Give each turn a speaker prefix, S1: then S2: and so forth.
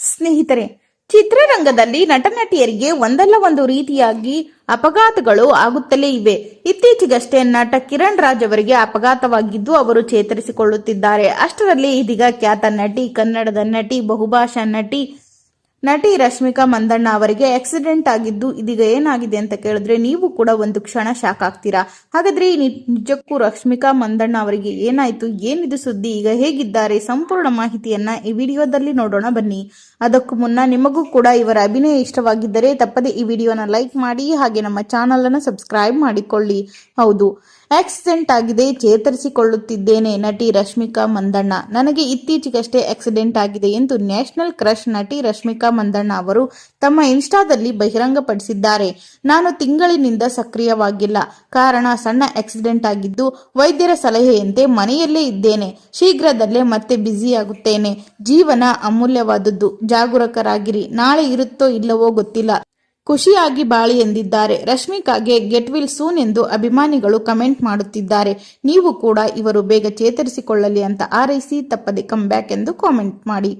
S1: ಸ್ನೇಹಿತರೆ, ಚಿತ್ರರಂಗದಲ್ಲಿ ನಟನಟಿಯರಿಗೆ ಒಂದಲ್ಲ ಒಂದು ರೀತಿಯಾಗಿ ಅಪಘಾತಗಳು ಆಗುತ್ತಲೇ ಇವೆ. ಇತ್ತೀಚೆಗಷ್ಟೇ ನಟ ಕಿರಣ್ ರಾಜ್ ಅವರಿಗೆ ಅಪಘಾತವಾಗಿದ್ದು ಅವರು ಚೇತರಿಸಿಕೊಳ್ಳುತ್ತಿದ್ದಾರೆ. ಅಷ್ಟರಲ್ಲಿ ಇದೀಗ ಖ್ಯಾತ ನಟಿ, ಕನ್ನಡದ ನಟಿ, ಬಹುಭಾಷಾ ನಟಿ ನಟಿ ರಶ್ಮಿಕಾ ಮಂದಣ್ಣ ಅವರಿಗೆ ಆಕ್ಸಿಡೆಂಟ್ ಆಗಿದ್ದು ಇದೀಗ ಏನಾಗಿದೆ ಅಂತ ಕೇಳಿದ್ರೆ ನೀವು ಕೂಡ ಒಂದು ಕ್ಷಣ ಶಾಕ್ ಆಗ್ತೀರಾ. ಹಾಗಾದ್ರೆ ನಿಜಕ್ಕೂ ರಶ್ಮಿಕಾ ಮಂದಣ್ಣ ಅವರಿಗೆ ಏನಾಯ್ತು? ಏನಿದು ಸುದ್ದಿ? ಈಗ ಹೇಗಿದ್ದಾರೆ? ಸಂಪೂರ್ಣ ಮಾಹಿತಿಯನ್ನ ಈ ವಿಡಿಯೋದಲ್ಲಿ ನೋಡೋಣ ಬನ್ನಿ. ಅದಕ್ಕೂ ಮುನ್ನ ನಿಮಗೂ ಕೂಡ ಇವರ ಅಭಿನಯ ಇಷ್ಟವಾಗಿದ್ದರೆ ತಪ್ಪದೆ ಈ ವಿಡಿಯೋನ ಲೈಕ್ ಮಾಡಿ, ಹಾಗೆ ನಮ್ಮ ಚಾನಲ್ ಅನ್ನು ಸಬ್ಸ್ಕ್ರೈಬ್ ಮಾಡಿಕೊಳ್ಳಿ. ಹೌದು. ಆಕ್ಸಿಡೆಂಟ್ ಆಗಿದೆ, ಚೇತರಿಸಿಕೊಳ್ಳುತ್ತಿದ್ದೇನೆ ನಟಿ ರಶ್ಮಿಕಾ ಮಂದಣ್ಣ. ನನಗೆ ಇತ್ತೀಚೆಗಷ್ಟೇ ಆಕ್ಸಿಡೆಂಟ್ ಆಗಿದೆ ಎಂದು ನ್ಯಾಷನಲ್ ಕ್ರಶ್ ನಟಿ ರಶ್ಮಿಕಾ ಮಂದಣ್ಣ ಅವರು ತಮ್ಮ ಇನ್ಸ್ಟಾದಲ್ಲಿ ಬಹಿರಂಗಪಡಿಸಿದ್ದಾರೆ. ನಾನು ತಿಂಗಳಿನಿಂದ ಸಕ್ರಿಯವಾಗಿಲ್ಲ. ಕಾರಣ, ಸಣ್ಣ ಆಕ್ಸಿಡೆಂಟ್ ಆಗಿದ್ದು ವೈದ್ಯರ ಸಲಹೆಯಂತೆ ಮನೆಯಲ್ಲೇ ಇದ್ದೇನೆ. ಶೀಘ್ರದಲ್ಲೇ ಮತ್ತೆ ಬ್ಯುಸಿಯಾಗುತ್ತೇನೆ. ಜೀವನ ಅಮೂಲ್ಯವಾದದ್ದು. ಜಾಗರೂಕರಾಗಿರಿ. ನಾಳೆ ಇರುತ್ತೋ ಇಲ್ಲವೋ ಗೊತ್ತಿಲ್ಲ. ಖುಷಿಯಾಗಿ ಬಾಳಿ ಎಂದಿದ್ದಾರೆ. ರಶ್ಮಿಕಾಗೆ ಗೆಟ್ ವಿಲ್ ಸೂನ್ ಎಂದು ಅಭಿಮಾನಿಗಳು ಕಮೆಂಟ್ ಮಾಡುತ್ತಿದ್ದಾರೆ. ನೀವು ಕೂಡ ಇವರು ಬೇಗ ಚೇತರಿಸಿಕೊಳ್ಳಲಿ ಅಂತ ಆರೈಸಿ ತಪ್ಪದೆ ಕಮ್ ಬ್ಯಾಕ್ ಎಂದು ಕಾಮೆಂಟ್ ಮಾಡಿ.